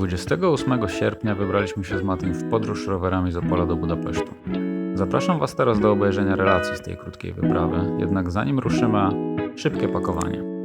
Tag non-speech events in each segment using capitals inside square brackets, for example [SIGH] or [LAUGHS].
28 sierpnia wybraliśmy się z Matim w podróż rowerami z Opola do Budapesztu. Zapraszam Was teraz do obejrzenia relacji z tej krótkiej wyprawy, jednak zanim ruszymy, szybkie pakowanie.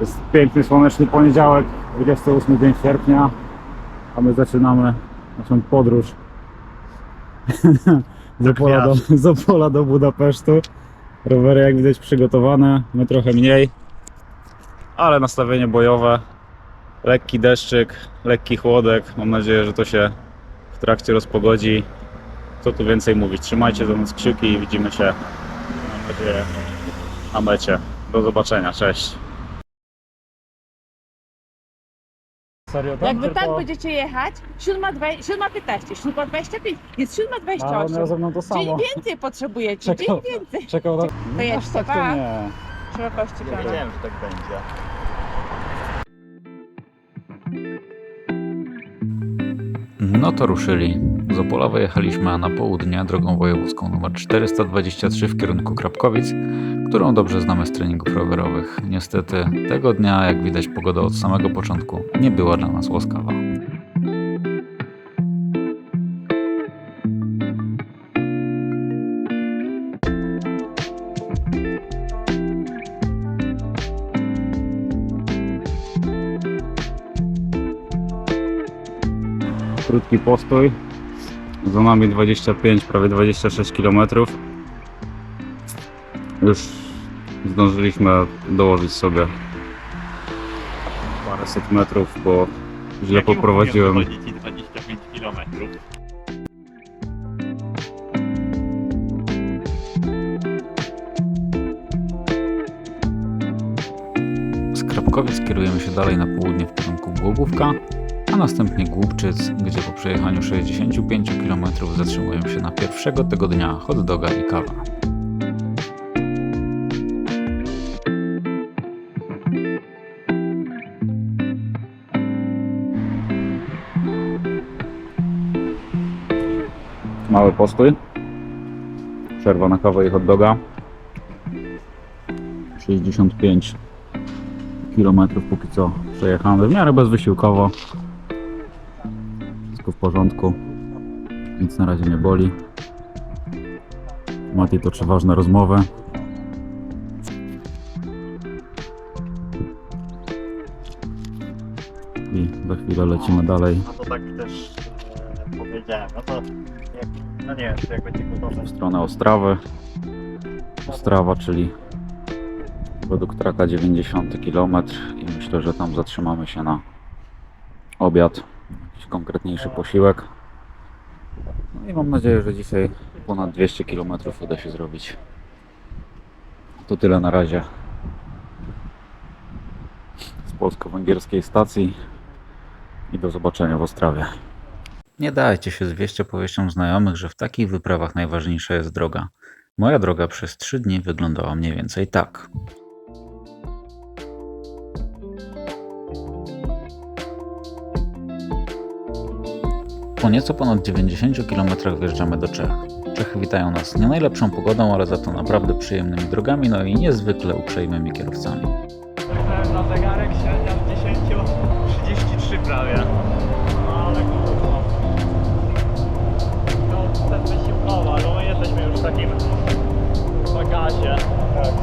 Jest piękny, słoneczny poniedziałek, 28 dzień sierpnia, a my zaczynamy naszą podróż [LAUGHS] z Opola, do, z Opola do Budapesztu. Rowery jak widać przygotowane, my trochę mniej, ale nastawienie bojowe. Lekki deszczyk, lekki chłodek. Mam nadzieję, że to się w trakcie rozpogodzi. Co tu więcej mówić? Trzymajcie za nas kciuki i widzimy się, mam nadzieję, na mecie. Do zobaczenia, cześć. Serio, Jakby tak będziecie jechać, 7.15, 7.25, jest 7.28. ze mną to Dzień więcej potrzebujecie, Czekał. dzień więcej. Czekał na... To jedź, Aż tak to pa. nie. Szerokości Ja wiedziałem, że tak będzie. No to ruszyli. Z Opola wyjechaliśmy na południe drogą wojewódzką nr 423 w kierunku Krapkowic, którą dobrze znamy z treningów rowerowych. Niestety tego dnia, jak widać pogoda od samego początku, nie była dla nas łaskawa. Krótki postój. Za nami 25, prawie 26 km. Już zdążyliśmy dołożyć sobie paręset metrów, bo źle poprowadziłem. Prowadzi ci 25 km. Z Krapkowic kierujemy się dalej na południe w kierunku Głogówka, a następnie Głubczyc, gdzie po przejechaniu 65 km zatrzymujemy się na pierwszego tego dnia hot doga i kawa. Mały postój. Przerwa na kawę i hot doga. 65 km póki co przejechane. W miarę bezwysiłkowo. Wszystko w porządku. Nic na razie nie boli. Mati toczy ważne rozmowy. I za chwilę lecimy dalej No to tak też e, powiedziałem. No to jak, no nie czy jak będzie gotowe. w stronę Ostrawy. Ostrawa, czyli według traka 90 km i myślę, że tam zatrzymamy się na obiad, jakiś konkretniejszy posiłek. No i mam nadzieję, że dzisiaj ponad 200 km uda się zrobić. To tyle na razie z polsko-węgierskiej stacji i do zobaczenia w Ostrawie. Nie dajcie się zwieść opowieściom znajomych, że w takich wyprawach najważniejsza jest droga. Moja droga przez trzy dni wyglądała mniej więcej tak. Po nieco ponad 90 km wjeżdżamy do Czech. Czechy witają nas nie najlepszą pogodą, ale za to naprawdę przyjemnymi drogami, no i niezwykle uprzejmymi kierowcami. Na zegarek, średnia z 10, 33 prawie. Bagazie. Tak.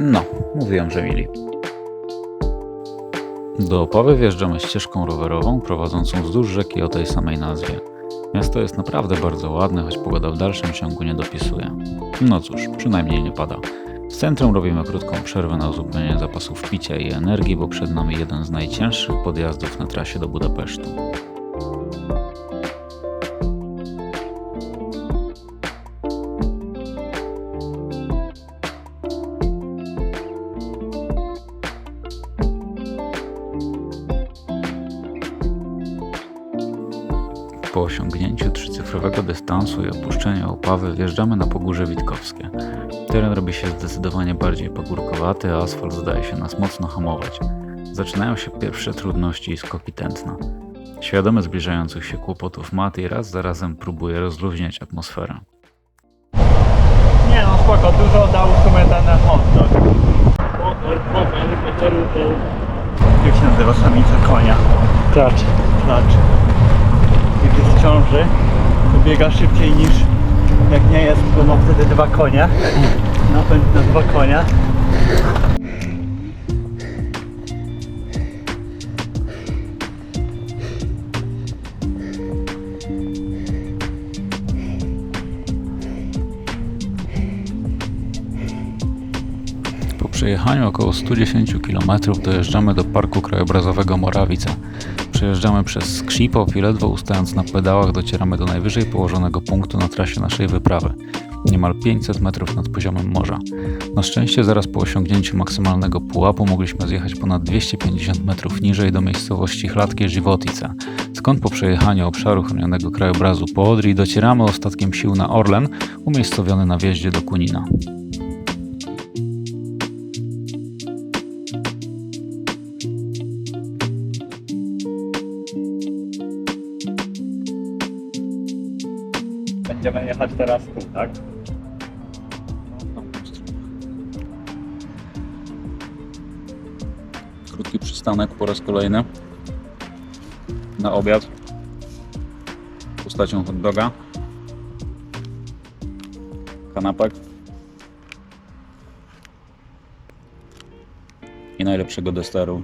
No, mówiłem, że mili. Do Opawy wjeżdżamy ścieżką rowerową prowadzącą wzdłuż rzeki o tej samej nazwie. Miasto jest naprawdę bardzo ładne, choć pogoda w dalszym ciągu nie dopisuje. No cóż, przynajmniej nie pada. W centrum robimy krótką przerwę na uzupełnienie zapasów picia i energii, bo przed nami jeden z najcięższych podjazdów na trasie do Budapesztu. Po osiągnięciu trzycyfrowego dystansu i opuszczeniu Opawy wjeżdżamy na Pogórze Witkowskie. Teren robi się zdecydowanie bardziej pagórkowaty, a asfalt zdaje się nas mocno hamować. Zaczynają się pierwsze trudności i skoki tętna. Świadomy zbliżających się kłopotów Mati raz za razem próbuje rozluźniać atmosferę. Nie no spoko, dużo dał w sumie ten hot dog. Jak się nazywa samica konia? Klacz. Klacz. Ciąży, to biega szybciej niż jak nie jest, bo ma wtedy dwa konie. Napęd na dwa konie. Po przejechaniu około 110 km dojeżdżamy do Parku Krajobrazowego Morawice. Przejeżdżamy przez Skrzypów i ledwo ustając na pedałach docieramy do najwyżej położonego punktu na trasie naszej wyprawy. Niemal 500 metrów nad poziomem morza. Na szczęście zaraz po osiągnięciu maksymalnego pułapu mogliśmy zjechać ponad 250 metrów niżej do miejscowości Chlatkie Żywotice, skąd po przejechaniu obszaru chronionego krajobrazu po Odri docieramy ostatkiem sił na Orlen, umiejscowiony na wjeździe do Kunina. Będziemy jechać teraz tu, tak? Krótki przystanek po raz kolejny. Na obiad. Postacią hot doga, kanapek. I najlepszego deseru,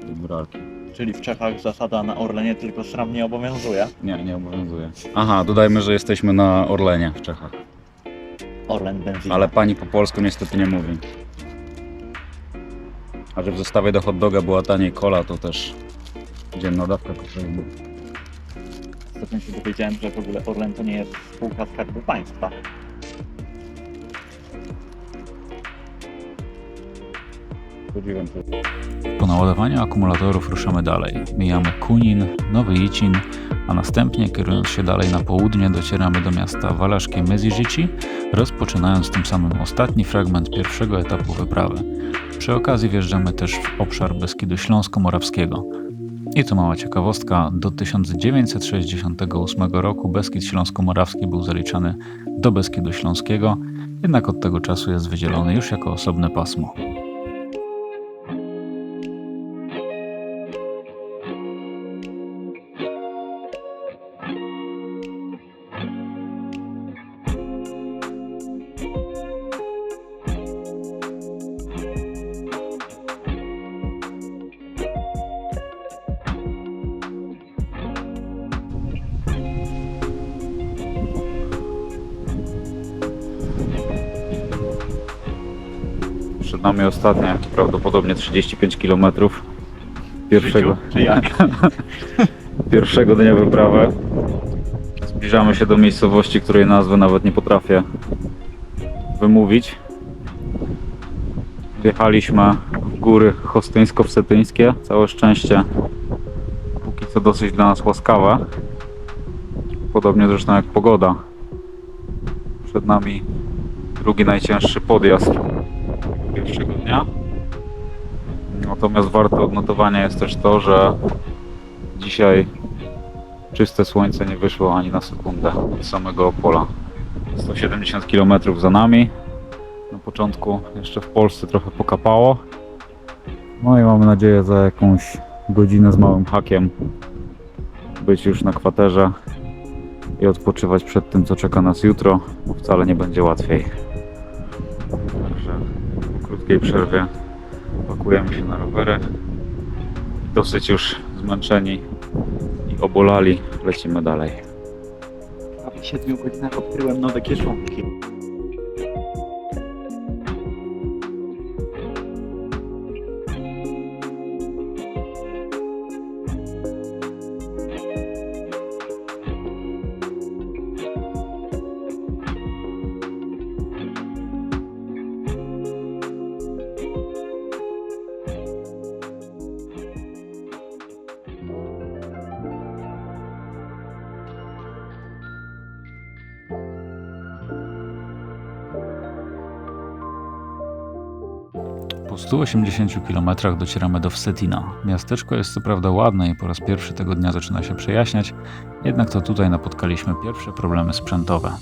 czyli góralki. Czyli w Czechach zasada na Orlenie tylko sram nie obowiązuje. Nie, nie obowiązuje. Aha, dodajmy, że jesteśmy na Orlenie w Czechach, Orlen benzyna. ale pani po polsku niestety nie mówi. A że w zestawie do hot doga była taniej cola, to też dzienna dawka kofeiny. Ostatnio się dowiedziałem, że w ogóle Orlen to nie jest spółka Skarbu Państwa. Po naładowaniu akumulatorów ruszamy dalej. Mijamy Kunin, Nowy Icin, a następnie kierując się dalej na południe docieramy do miasta Walaszkie Mezirzyci, rozpoczynając tym samym ostatni fragment pierwszego etapu wyprawy. Przy okazji wjeżdżamy też w obszar Beskidu Śląsko-Morawskiego. I co mała ciekawostka, do 1968 roku Beskid Śląsko-Morawski był zaliczany do Beskidu Śląskiego, jednak od tego czasu jest wydzielony już jako osobne pasmo. Nami ostatnie, prawdopodobnie 35 km pierwszego, Czy [LAUGHS] pierwszego dnia wyprawy. Zbliżamy się do miejscowości, której nazwy nawet nie potrafię wymówić. Wjechaliśmy w góry chostyńsko-wsetyńskie. Całe szczęście póki co dosyć dla nas łaskawe. Podobnie zresztą jak pogoda. Przed nami drugi najcięższy podjazd pierwszego dnia. Natomiast warte odnotowania jest też to, że dzisiaj czyste słońce nie wyszło ani na sekundę z samego Opola. 170 km za nami. Na początku jeszcze w Polsce trochę pokapało. No i mamy nadzieję za jakąś godzinę z małym hakiem być już na kwaterze i odpoczywać przed tym, co czeka nas jutro, bo wcale nie będzie łatwiej. Krótkiej przerwie pakujemy się na rowery. Dosyć już zmęczeni i obolali, lecimy dalej. W 7 godzinach odkryłem nowe kieszonki. 180 km docieramy do Wsetina. Miasteczko jest co prawda ładne i po raz pierwszy tego dnia zaczyna się przejaśniać, jednak to tutaj napotkaliśmy pierwsze problemy sprzętowe.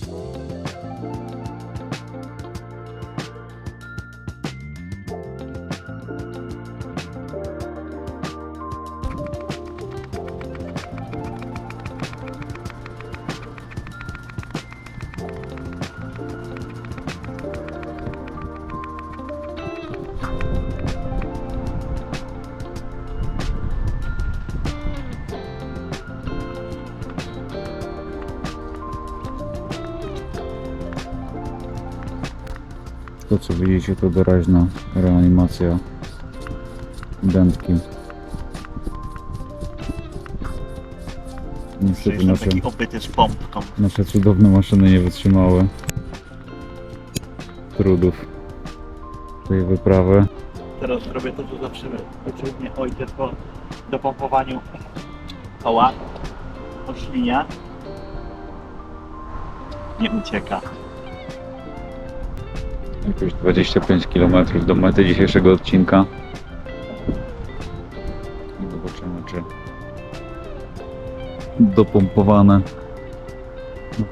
Widzicie to doraźna reanimacja dętki. Niestety nasze, taki obyty z pompką. nasze cudowne maszyny nie wytrzymały trudów tej wyprawy. Teraz robię to, co zawsze uczył mnie ojciec po dopompowaniu koła. Oślinia. Nie ucieka. Jakieś 25 km do mety dzisiejszego odcinka. Zobaczymy, czy dopompowane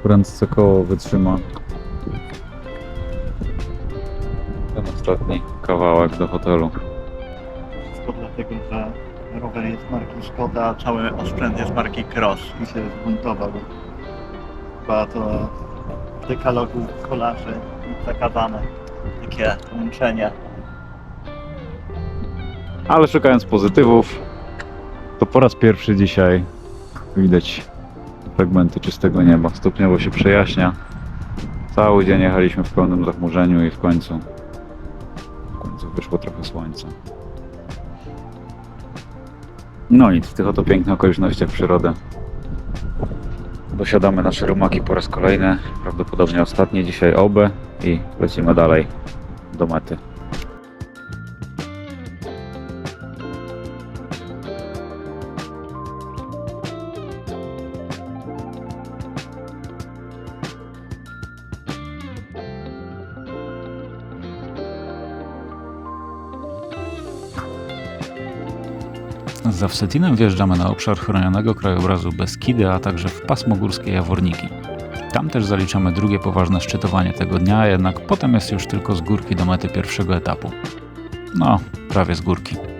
prędce koło wytrzyma ten ostatni kawałek do hotelu. Wszystko dlatego, że rower jest marki Skoda, a cały osprzęt jest marki Cross i się zbuntował. Chyba to w dekalogu kolarzy zakazane takie łączenie. Ale szukając pozytywów, to po raz pierwszy dzisiaj widać fragmenty czystego nieba. Stopniowo się przejaśnia. Cały dzień jechaliśmy w pełnym zachmurzeniu i w końcu, w końcu wyszło trochę słońca. No nic, w tych oto pięknych okolicznościach przyrody. Dosiadamy nasze rumaki po raz kolejny, prawdopodobnie ostatnie dzisiaj oby i lecimy dalej do mety. Za Wsetinem wjeżdżamy na obszar chronionego krajobrazu Beskidy, a także w pasmo górskie Jaworniki. Tam też zaliczamy drugie poważne szczytowanie tego dnia, jednak potem jest już tylko z górki do mety pierwszego etapu. No, prawie z górki.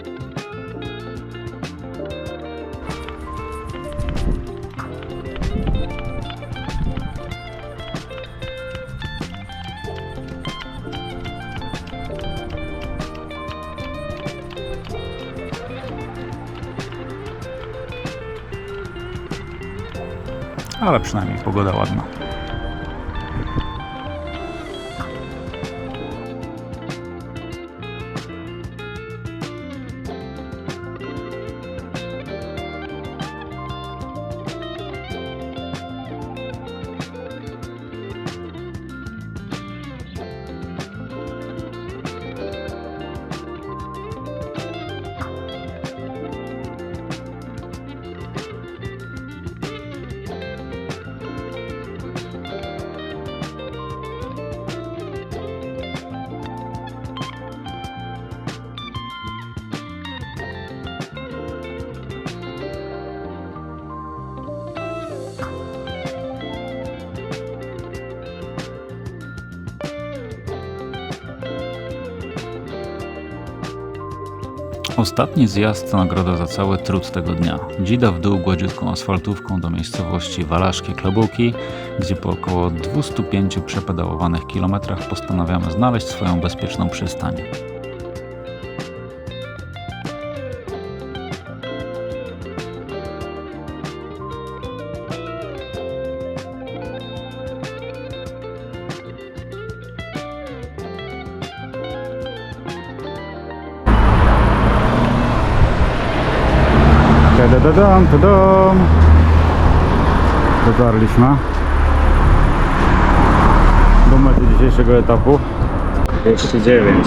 Pogoda ładna. Ostatni zjazd to nagroda za cały trud tego dnia. Dzida w dół gładziutką asfaltówką do miejscowości Walaszkie Klobułki, gdzie po około 205 przepedałowanych kilometrach postanawiamy znaleźć swoją bezpieczną przystań. Tadadadam, tadam. Dotarliśmy do mety dzisiejszego etapu. 209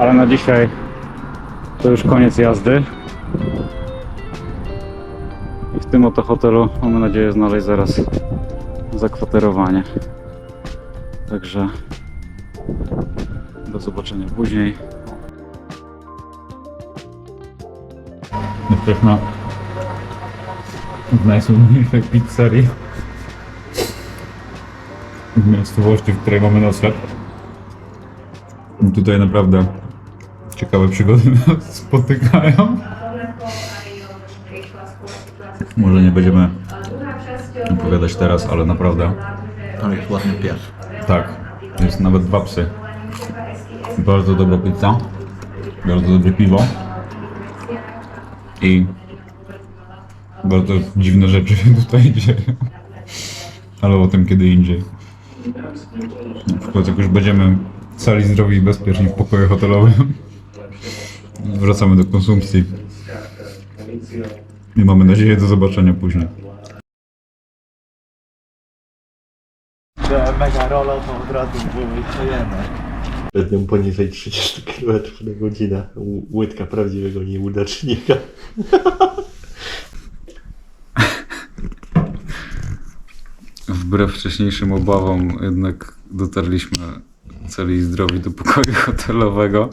ale na dzisiaj to już koniec jazdy. I w tym oto hotelu mamy nadzieję znaleźć zaraz zakwaterowanie. Także do zobaczenia później Jesteśmy w najsłynniejszej pizzerii w miejscowości, w której mamy nocleg. I Tutaj naprawdę ciekawe przygody nas spotykają. Może nie będziemy opowiadać teraz, ale naprawdę Ale jest ładny pies. tak, jest nawet dwa psy. Bardzo dobra pizza, bardzo dobre piwo i bardzo dziwne rzeczy tutaj dzieją. Ale o tym kiedy indziej. Na przykład jak już będziemy cali, zdrowi i bezpieczni w pokoju hotelowym, wracamy do konsumpcji i mamy nadzieję do zobaczenia później. Mega rola to od razu wyjdziemy. Średnią poniżej 30 km na godzinę. Łydka prawdziwego nieudacznika. Wbrew wcześniejszym obawom jednak dotarliśmy celi i zdrowi do pokoju [LAUGHS] hotelowego.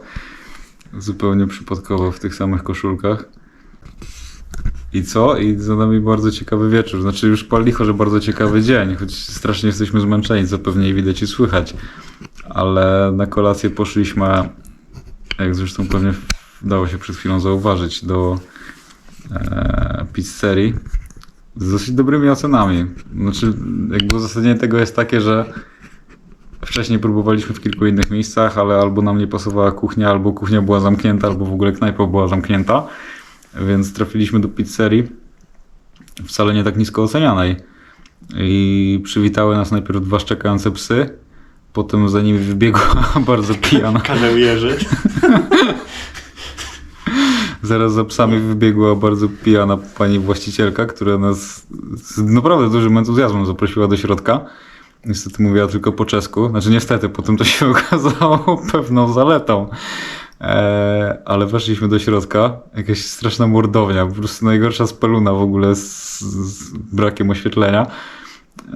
Zupełnie przypadkowo w tych samych koszulkach. I co? I za nami bardzo ciekawy wieczór. Znaczy już pal licho, że bardzo ciekawy dzień, choć strasznie jesteśmy zmęczeni, co pewnie widać i słychać. Ale na kolację poszliśmy, jak zresztą pewnie dało się przed chwilą zauważyć, do e, pizzerii z dosyć dobrymi ocenami. Znaczy, jakby uzasadnienie tego jest takie, że wcześniej próbowaliśmy w kilku innych miejscach, ale albo nam nie pasowała kuchnia, albo kuchnia była zamknięta, albo w ogóle knajpa była zamknięta. Więc trafiliśmy do pizzerii wcale nie tak nisko ocenianej. I przywitały nas najpierw dwa szczekające psy, potem za nimi wybiegła [LAUGHS] bardzo pijana Każe wierzyć. [LAUGHS] Zaraz za psami wybiegła bardzo pijana pani właścicielka, która nas z naprawdę dużym entuzjazmem zaprosiła do środka. Niestety mówiła tylko po czesku. Znaczy niestety, potem to się [LAUGHS] okazało pewną zaletą. Eee, ale weszliśmy do środka. Jakaś straszna mordownia. Po prostu najgorsza speluna w ogóle z, z brakiem oświetlenia.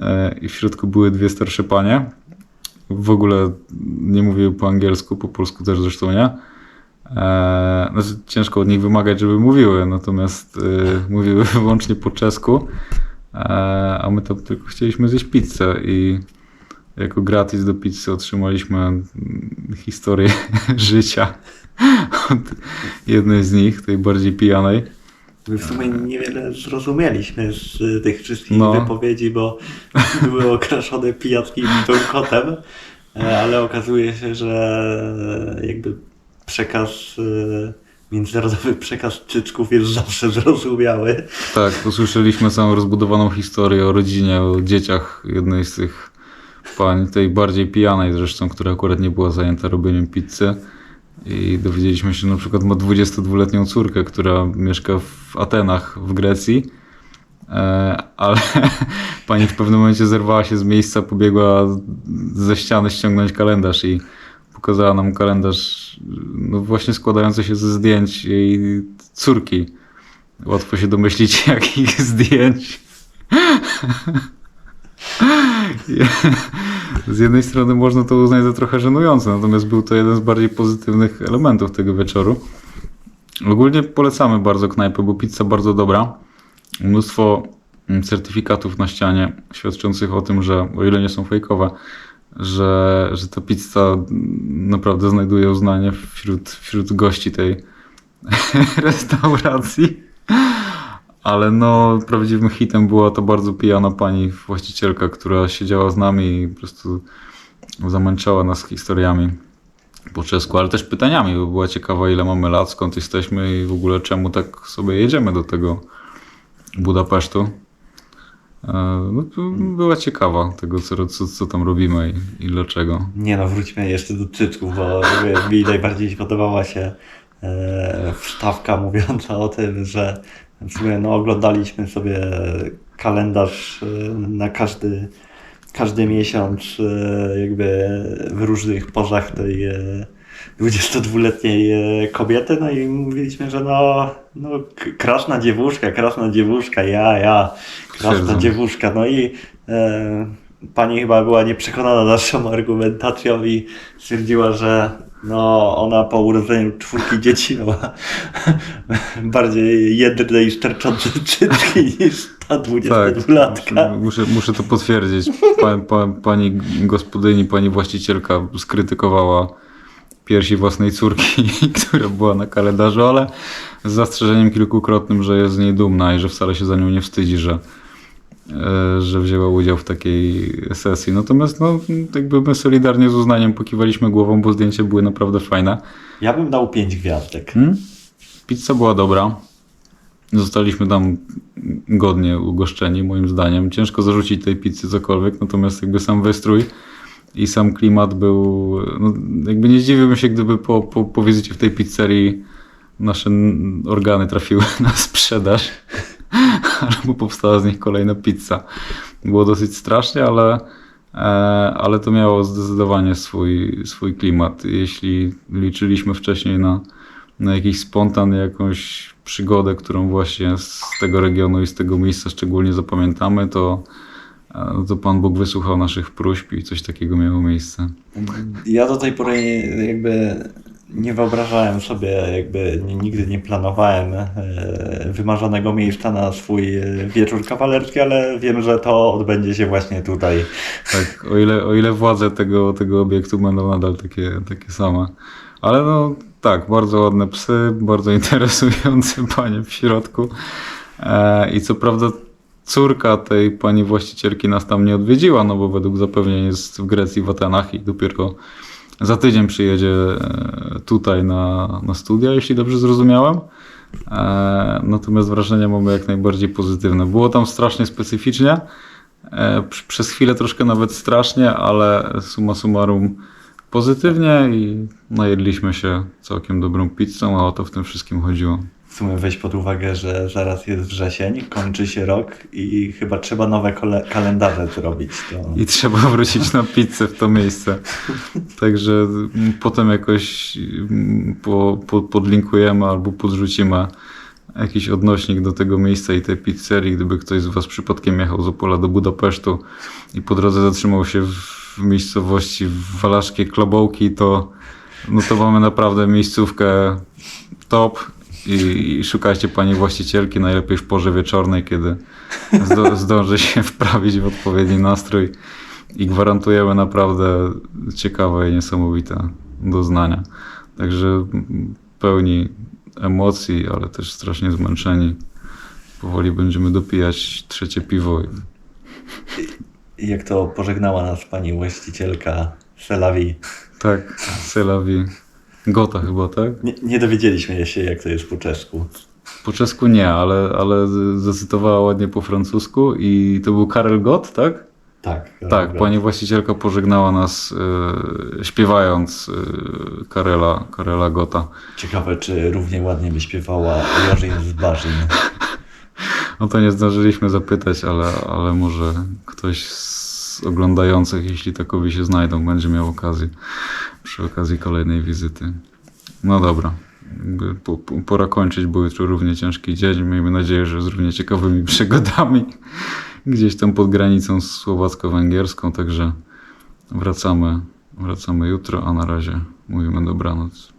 Eee, I w środku były dwie starsze panie. W ogóle nie mówiły po angielsku, po polsku też zresztą nie. Eee, znaczy, ciężko od nich wymagać, żeby mówiły, natomiast e, [LAUGHS] mówiły wyłącznie po czesku, eee, a my tam tylko chcieliśmy zjeść pizzę i jako gratis do pizzy otrzymaliśmy historię [LAUGHS] życia od jednej z nich, tej bardziej pijanej. My w sumie niewiele zrozumieliśmy z y, tych wszystkich No. wypowiedzi, bo [LAUGHS] były okraszone pijackim bełkotem, e, ale okazuje się, że jakby przekaz, y, międzynarodowy przekaz czyczków jest zawsze zrozumiały. Tak, posłyszeliśmy całą rozbudowaną historię o rodzinie, o dzieciach jednej z tych pań, tej bardziej pijanej zresztą, która akurat nie była zajęta robieniem pizzy. I dowiedzieliśmy się, że na przykład ma 22-letnią córkę, która mieszka w Atenach w Grecji. E, ale [LAUGHS] pani w pewnym momencie zerwała się z miejsca, pobiegła ze ściany ściągnąć kalendarz i pokazała nam kalendarz no właśnie składający się ze zdjęć jej córki. Łatwo się domyślić, [LAUGHS] jakich zdjęć. [LAUGHS] Z jednej strony można to uznać za trochę żenujące, natomiast był to jeden z bardziej pozytywnych elementów tego wieczoru. Ogólnie polecamy bardzo knajpę, bo pizza bardzo dobra. Mnóstwo mm, certyfikatów na ścianie świadczących o tym, że o ile nie są fejkowe, że, że ta pizza naprawdę znajduje uznanie wśród, wśród gości tej [LAUGHS] restauracji. Ale no, prawdziwym hitem była to bardzo pijana pani właścicielka, która siedziała z nami i po prostu zamęczała nas historiami po czesku, ale też pytaniami, bo była ciekawa ile mamy lat, skąd jesteśmy i w ogóle czemu tak sobie jedziemy do tego Budapesztu. E, No, była ciekawa tego, co, co, co tam robimy i, i dlaczego. Nie no, wróćmy jeszcze do czyczków, bo mi najbardziej podobała się e, wstawka mówiąca o tym, że w sumie no, oglądaliśmy sobie kalendarz e, na każdy, każdy miesiąc e, jakby w różnych pozach tej e, 22-letniej e, kobiety, no i mówiliśmy, że no, no k- kraszna dziewuszka, kraszna dziewuszka, ja, ja, kraszna dziewuszka, no i e, pani chyba była nieprzekonana naszą argumentacją i stwierdziła, że no, ona po urodzeniu czwórki dzieci miała [LAUGHS] bardziej jedne i szczerczące [LAUGHS] czytki niż ta 22-latka. Tak, muszę, muszę to potwierdzić. Pa, pa, pani gospodyni, pani właścicielka skrytykowała piersi własnej córki, [LAUGHS] która była na kalendarzu, ale z zastrzeżeniem kilkukrotnym, że jest z niej dumna i że wcale się za nią nie wstydzi, że, że wzięła udział w takiej sesji. Natomiast no, jakby my solidarnie z uznaniem pokiwaliśmy głową, bo zdjęcia były naprawdę fajne. Ja bym dał 5 gwiazdek. Hmm? Pizza była dobra. Zostaliśmy tam godnie ugoszczeni, moim zdaniem. Ciężko zarzucić tej pizzy cokolwiek, natomiast jakby sam wystrój i sam klimat był. No, jakby nie zdziwiłbym się, gdyby po, po, po wizycie w tej pizzerii nasze organy trafiły [LAUGHS] na sprzedaż, [LAUGHS] albo powstała z nich kolejna pizza. Było dosyć strasznie, ale, e, ale to miało zdecydowanie swój, swój klimat. Jeśli liczyliśmy wcześniej na, na jakiś spontan, jakąś przygodę, którą właśnie z tego regionu i z tego miejsca szczególnie zapamiętamy, to, e, to Pan Bóg wysłuchał naszych próśb i coś takiego miało miejsce. Ja do tej pory jakby nie wyobrażałem sobie, jakby ni- nigdy nie planowałem e, wymarzonego miejsca na swój e, wieczór kawalerski, ale wiem, że to odbędzie się właśnie tutaj. Tak, o ile, o ile władze tego, tego obiektu będą nadal takie, takie same. Ale no tak, bardzo ładne psy, bardzo [LAUGHS] interesujące panie w środku. E, I co prawda córka tej pani właścicielki nas tam nie odwiedziła, no bo według zapewnień jest w Grecji, w Atenach i dopiero za tydzień przyjedzie e, tutaj na, na studia, jeśli dobrze zrozumiałem. E, Natomiast wrażenia mamy jak najbardziej pozytywne. Było tam strasznie specyficznie. E, pr- Przez chwilę troszkę nawet strasznie, ale summa summarum pozytywnie i najedliśmy się całkiem dobrą pizzą, a o to w tym wszystkim chodziło. Sumie weź pod uwagę, że zaraz jest wrzesień, kończy się rok i chyba trzeba nowe kalendarze zrobić. To... I trzeba wrócić na pizzę w to miejsce. Także mm, potem jakoś mm, po, po, podlinkujemy albo podrzucimy jakiś odnośnik do tego miejsca i tej pizzerii, gdyby ktoś z Was przypadkiem jechał z Opola do Budapesztu i po drodze zatrzymał się w miejscowości Walaszkie Klobołki, to, no to mamy naprawdę miejscówkę top i, szukajcie Pani właścicielki, najlepiej w porze wieczornej, kiedy zdo, [LAUGHS] zdąży się wprawić w odpowiedni nastrój i gwarantujemy naprawdę ciekawe i niesamowite doznania. Także pełni emocji, ale też strasznie zmęczeni. Powoli będziemy dopijać trzecie piwo. I Jak to pożegnała nas pani właścicielka Selawi. Tak, Selawi. Gota chyba, tak? Nie, nie dowiedzieliśmy się, jak to jest po czesku. Po czesku nie, ale, ale zacytowała ładnie po francusku i to był Karel Gott, tak? Tak. Tak, pani właścicielka pożegnała nas e, śpiewając e, Karela, Karela Gota. Ciekawe, czy równie ładnie by śpiewała Jorzin z Barzin. [LAUGHS] No to nie zdążyliśmy zapytać, ale, ale może ktoś z oglądających, jeśli takowi się znajdą, będzie miał okazję przy okazji kolejnej wizyty. No dobra. Pora kończyć, bo jutro równie ciężki dzień. Miejmy nadzieję, że z równie ciekawymi [LAUGHS] przygodami gdzieś tam pod granicą słowacko-węgierską. Także wracamy, wracamy jutro, a na razie mówimy dobranoc.